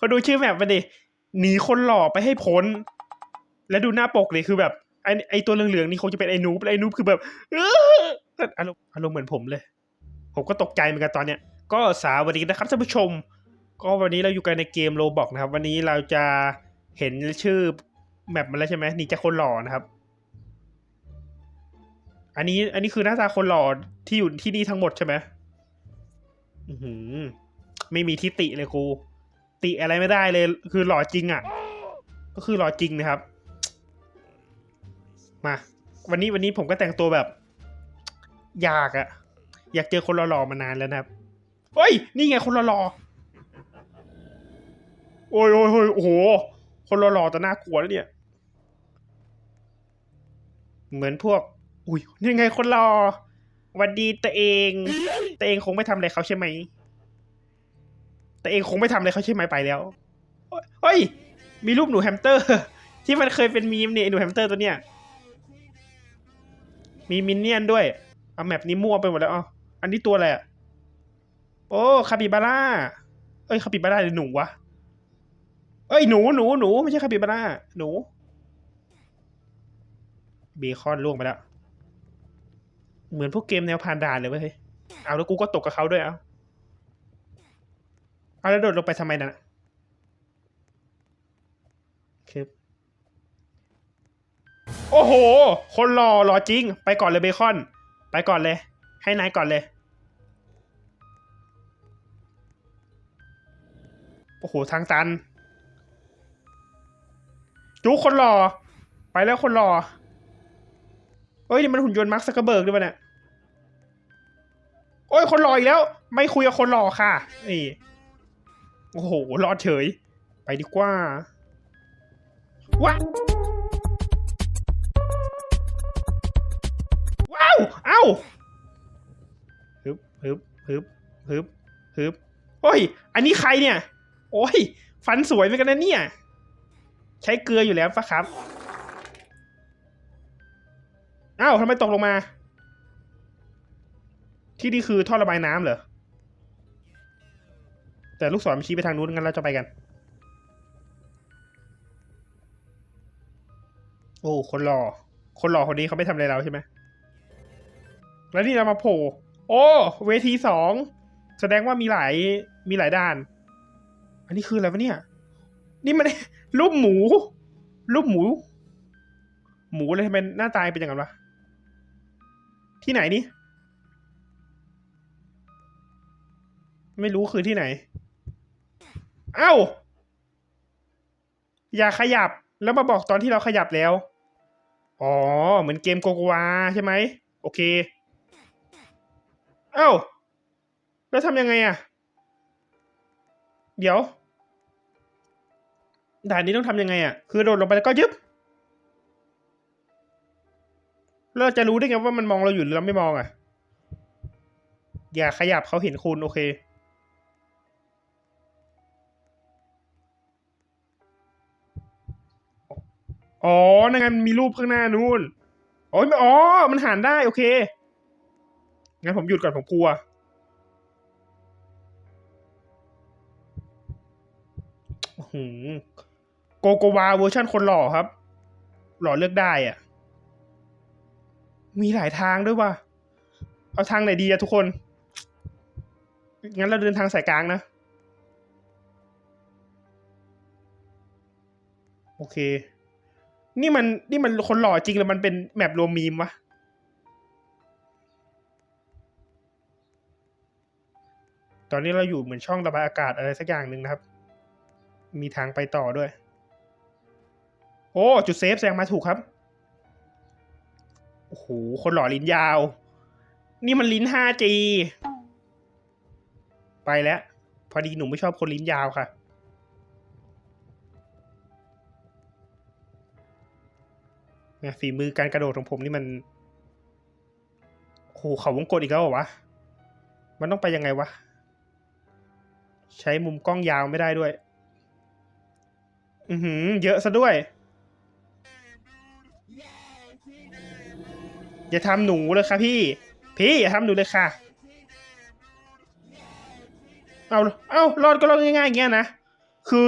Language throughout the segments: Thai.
เขาดูชื่อแมปมาดิหนีคนหล่อไปให้พ้น แล้วดูหน้าปกเลยคือแบบไอไอตัวเหลืองๆนี่คงจะเป็นไอ้นูบไอ้นูบคือแบบอารมณ์อารมณ์เหมือนผมเลย ผมก็ตกใจเหมือนกันตอนเนี้ย ก็สวัสดีนะครับท่านผู้ชม ก็วันนี้เราอยู่กันในเกมโรบอกนะครับ วันนี้เราจะเห็นชื่อแมปมันแล้วใช่ไหมหนีจากคนหล่อนะครับ อันนี้ อันนี้คือหน้าตาคนหล่อที่อยู่ที่นี่ทั้งหมดใช่ไหมอือหือ ไม่มีทิติเลยครู ติอะไรไม่ได้เลย คือหล่อจริงอะ ก็คือหล่อจริงนะครับ มา วันนี้วันนี้ผมก็แต่งตัวแบบ อยากอะอยากเจอคนหล่อๆมานานแล้วนะครับเฮ้ย นี่ไงคนหล่อๆโอ้ยโอ้ยโอ้ยโอ้โห คนหล่อๆแต่น่ากลัวแล้วเนี่ย เหมือนพวก อุ้ยนี่ไงคนหล่อวันดีตัวเอง ตัวเองคงไม่ทำอะไรเขาใช่ไหม แตัวเองคงไม่ทำอะไรเขาใช่ไหมไปแล้วเฮ้ย มีรูปหนูแฮมสเตอร์ ที่มันเคยเป็นมีมเนี่ยหนูแฮมสเตอร์ตัวเนี้ย มีมินเนี่ยนด้วยเอาแมปนี้มั่วไปหมดแล้วอ๋ออันนี้ตัวอะไรอะ โอ้คาปิบาร่า เอ้ยคาปิบาร่าหรือหนูวะ เอ้ยหนูหนูหนูไม่ใช่คาปิบาร่าหนูเบคอนล่วงไปแล้ว เหมือนพวกเกมแนวผ่านด่านเลยเว้ยเฮ้ยเอาแล้วกูก็ตกกับเขาด้วยเอา เอาแล้วโดดลงไปทำไมน่ะคือโอ้โห คนรอรอจริง ไปก่อนเลยเบคอน ไปก่อนเลย ให้นายก่อนเลย โอ้โห ทางตันจูคนรอ ไปแล้วคนรอ เอ้ย นี่มันหุ่นยนต์มาร์คซักเกเบิร์กด้วยปะเนี่ย โอ้ย คนรออีกแล้ว ไม่คุยกับคนรอค่ะ นี่ โอ้โห รอดเฉย ไปดีกว่า ว้าว้าว เอ้าฮึบฮึบฮึบฮึบฮึบโอ้ย อันนี้ใครเนี่ย โอ้ย ฟันสวยเหมือนกันนะเนี่ย ใช้เกลืออยู่แล้วปะครับอ้าวทำไมตกลงมา ที่นี่คือท่อระบายน้ำเหรอ แต่ลูกศรมันชี้ไปทางนู้นงั้นเราจะไปกัน โอ้คนหล่อคนหล่อคนนี้เขาไม่ทำอะไรเราใช่ไหมแล้วนี่เรามาโผล่โอ้เวทีสองแสดงว่ามีหลายมีหลายด้าน อันนี้คืออะไรวะเนี่ย นี่มันรูปหมู รูปหมู หมูเลยทำไมหน้าตายเป็นอย่างนั้นวะที่ไหนนี่ไม่รู้คือที่ไหน เอ้า อย่าขยับแล้วมาบอกตอนที่เราขยับแล้ว อ๋อ เหมือนเกมโกโกวาใช่ไหม โอเค เอ้า แล้วทำยังไงอะเดี๋ยว ด่านนี้ต้องทำยังไงอะคือโดดลงไปแล้วก็ยึบเราจะรู้ได้ไงว่ามันมองเราอยู่หรือเราไม่มองอะอย่าขยับเขาเห็นคุณโอเค อ๋อนั่นไงมันมีรูปข้างหน้านู่นโอ้ยอ๋อ มันหันได้ โอเค งั้นผมหยุดก่อนผมกลัว หือโกโกวาเวอร์ชันคนหล่อครับ หล่อเลือกได้อะมีหลายทางด้วยว่ะ เอาทางไหนดีอะทุกคน งั้นเราเดินทางสายกลางนะ โอเค นี่มันนี่มันคนหล่อจริงหรือมันเป็นแมปรวมมีมวะตอนนี้เราอยู่เหมือนช่องระบายอากาศอะไรสักอย่างหนึ่งนะครับ มีทางไปต่อด้วย โอ้ จุดเซฟแสดงมาถูกครับ โอ้โห คนหล่อลิ้นยาว นี่มันลิ้น 5G ไปแล้ว พอดีหนูไม่ชอบคนลิ้นยาวค่ะ นี่ยฝีมือการกระโดดของผมนี่มันโหเขาวงกดอีกแล้วเหรอวะ มันต้องไปยังไงวะ ใช้มุมกล้องยาวไม่ได้ด้วย อือหือ เยอะซะด้วย อย่าทำหนูเลยค่ะพี่ พี่อย่าทำหนูเลยค่ะ เอาเอารอดก็รอดง่ายๆอย่างเงี้ยนะ คือ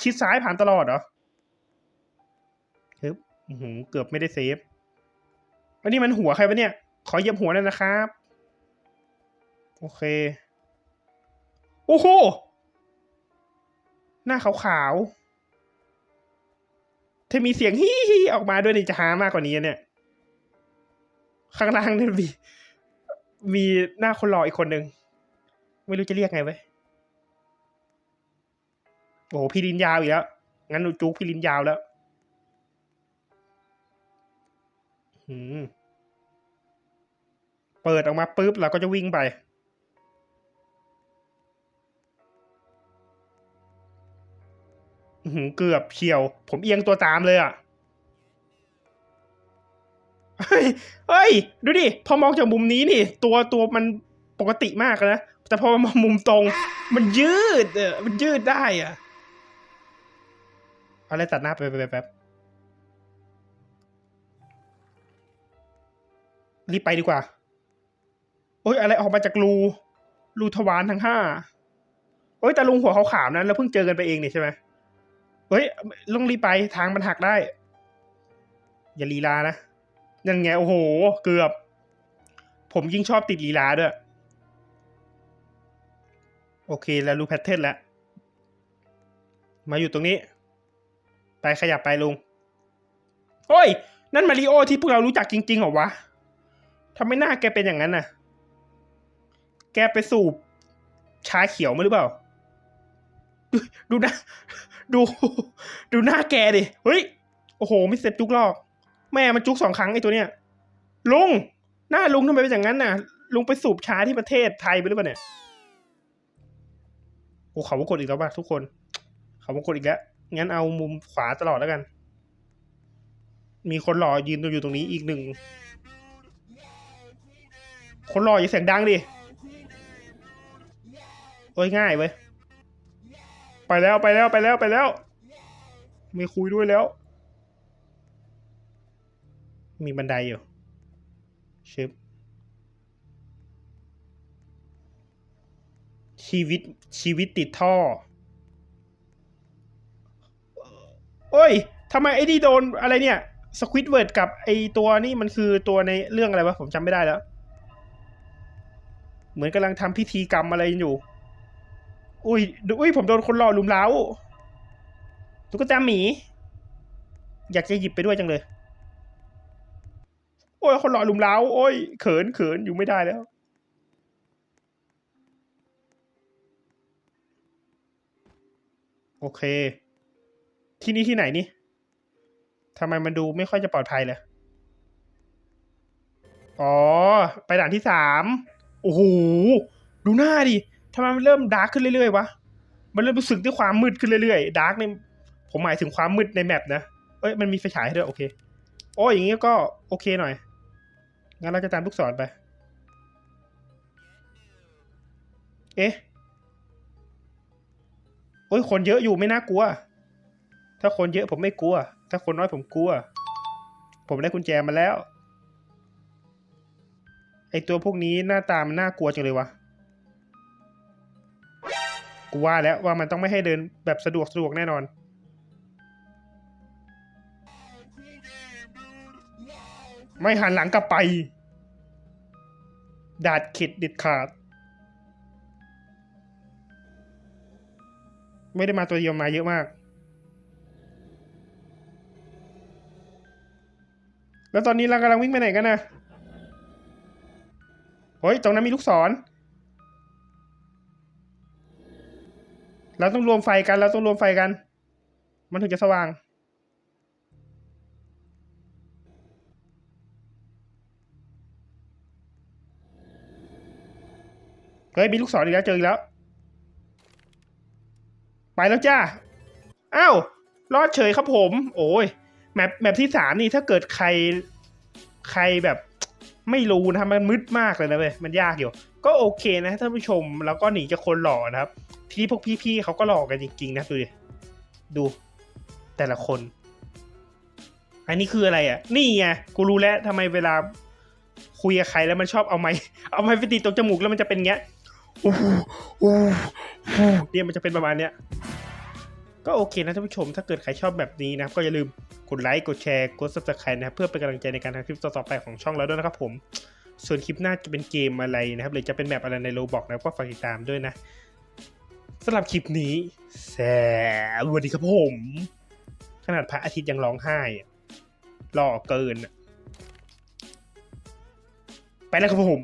ชิดซ้ายผ่านตลอดเหรอ หืเกือบไม่ได้เซฟอันนี้มันหัวใครปะเนี่ย ขอเยียบหัวหน่อยนะครับ โอเค โอ้โห หน้าขาวๆถ้ามีเสียงฮี่ฮีออกมาด้วยนี่จะหามากกว่านี้เนี่ย ข้างล่างเนี่ยมีมีหน้าคนหล่ออีกคนหนึ่ง ไม่รู้จะเรียกไงไว้ย โอ้โห พี่ลินยาวอีกแล้ว งั้นหนูจุกพี่ลินยาวแล้ว เปิดออกมาปุ๊บเราก็จะวิ่งไปหือเกือบเฉียว ผมเอียงตัวตามเลยอะเฮ้ยเฮ้ย ดูดิ พอมองจากมุมนี้นี่ ตัวตัวมันปกติมากนะ แต่พอมองมุมตรง มันยืด เออมันยืดได้อะ อะไรตัดหน้าไปไปไปแป๊บ รีบไปดีกว่า โอ้ยอะไรออกมาจากรูรูทวารทั้งห้าโอ้ยแต่ลุงหัวขาวๆนั้นเราเพิ่งเจอกันไปเองนี่ใช่ไหมเฮ้ยลุงรีบไปทางมันหักได้ อย่าลีลานะนั่นไงโอ้โห เกือบ ผมยิ่งชอบติดลีลาด้วย โอเคแล้วรู้แพทเทิร์นแล้ว มาอยู่ตรงนี้ ไปขยับไปลุง โอ้ย นั่นมาริโอที่พวกเรารู้จักจริงๆเหรอวะ ทำไมหน้าแกเป็นอย่างนั้นน่ะ แกไปสูบชาเขียวมาหรือเปล่า ดูดูหน้าดู ดูหน้าแกดิ เฮ้ย โอ้โหไม่เสร็จจุกลอก แม่มันจุกสองครั้งไอ้ตัวเนี้ย ลุง หน้าลุงทำไมเป็นอย่างนั้นน่ะ ลุงไปสูบชาที่ประเทศไทยไปหรือเปล่าเนี่ย โอ้เขาวงกดอีกแล้วป่ะทุกคน เขาวงกดอีกแล้ว งั้นเอามุมขวาตลอดแล้วกัน มีคนหล่อยืนอยู่ตรงนี้อีกหนึ่ง คนหล่ออย่าเสียงดังดิโอ้ยง่ายเว้ย ไปแล้วไปแล้วไปแล้วไปแล้ว ไม่คุยด้วยแล้ว มีบันไดอยู่ชึบชีวิตชีวิตติดท่อ โอ้ยทำไมไอ้นี่โดนอะไรเนี่ย สควิตเวิร์ดกับไอ้ตัวนี่มันคือตัวในเรื่องอะไรวะ ผมจำไม่ได้แล้ว เหมือนกำลังทำพิธีกรรมอะไรอยู่ อุ้ยอุ้ยผมโดนคนหล่อลุมเล้าตุ๊กตาหมี อยากจะหยิบไปด้วยจังเลย โอ้ยคนหล่อลุมเล้า โอ้ย เขินเขินอยู่ไม่ได้แล้ว โอเค ที่นี่ที่ไหนนี่ทำไมมันดูไม่ค่อยจะปลอดภัยเลย อ๋อ ไปด่านที่สาม โอ้โห ดูหน้าดิทำไมมันเริ่มดาร์กขึ้นเรื่อยๆวะ มันเริ่มรู้สึกด้วยความมืดขึ้นเรื่อยๆ ดาร์กเนี่ยผมหมายถึงความมืดในแมปนะ เอ้ย มันมีไฟฉายให้ด้วยโอเค โอ้ยอย่างงี้ก็โอเคหน่อย งั้นเราจะตามลูกศรไป เอ๊ะ โอ้ย คนเยอะอยู่ไม่น่ากลัว ถ้าคนเยอะผมไม่กลัว ถ้าคนน้อยผมกลัว ผมได้กุญแจมาแล้ว อตัวพวกนี้หน้าตามันน่ากลัวจังเลยวะกูว่าแล้วว่ามันต้องไม่ให้เดินแบบสะดวกสะดวกแน่นอน ไม่หันหลังกลับไป ดาดข็ดด็ดขาด ไม่ได้มาตัวเดียวมาเยอะมาก แล้วตอนนี้เรากำลังวิ่งไปไหนกันนะ ฮ้ย ตรงนั้นมีลูกศร เราต้องรวมไฟกัน เราต้องรวมไฟกัน มันถึงจะสว่าง เฮ้ย มีลูกศรอีกแล้วเจออีกแล้ว ไปแล้วจ้าอ้าว รอดเฉยครับผม โอ้ย แมปแมปที่สามนี่ถ้าเกิดใคร ใครแบบ ไม่รู้นะครับมันมืดมากเลยนะเว้ยมันยากอยู่ ก็โอเคนะท่านผู้ชมแล้วก็หนีจากคนหล่อนะครับ ที่พวกพี่ๆเขาก็หล่อกันจริงๆนะดูดิดู แต่ละคน อันนี้คืออะไรอะ นี่ไงกูรู้แล้วทำไมเวลาคุยกับใครแล้วมันชอบเอาไม้เอาไม้ไปติดตรงจมูกแล้วมันจะเป็นเงี้ยอู้หูอู้หูเนี่ยมันจะเป็นประมาณเนี้ยก็โอเคนะท่านผู้ชมถ้าเกิดใครชอบแบบนี้นะก็อย่าลืม กดไลค์ กดแชร์ กด subscribe นะครับ เพื่อเป็นกำลังใจในการทำคลิปต่อๆไปของช่องเราด้วยนะครับผม ส่วนคลิปหน้าจะเป็นเกมอะไรนะครับ หรือจะเป็นแบบอะไรในโลบอกนะครับก็ฝากติดตามด้วยนะสำหรับคลิปนี้แสวัสดีครับผม ขนาดพระอาทิตย์ยังร้องไห้อะหล่อเกิน ไปแล้วครับผม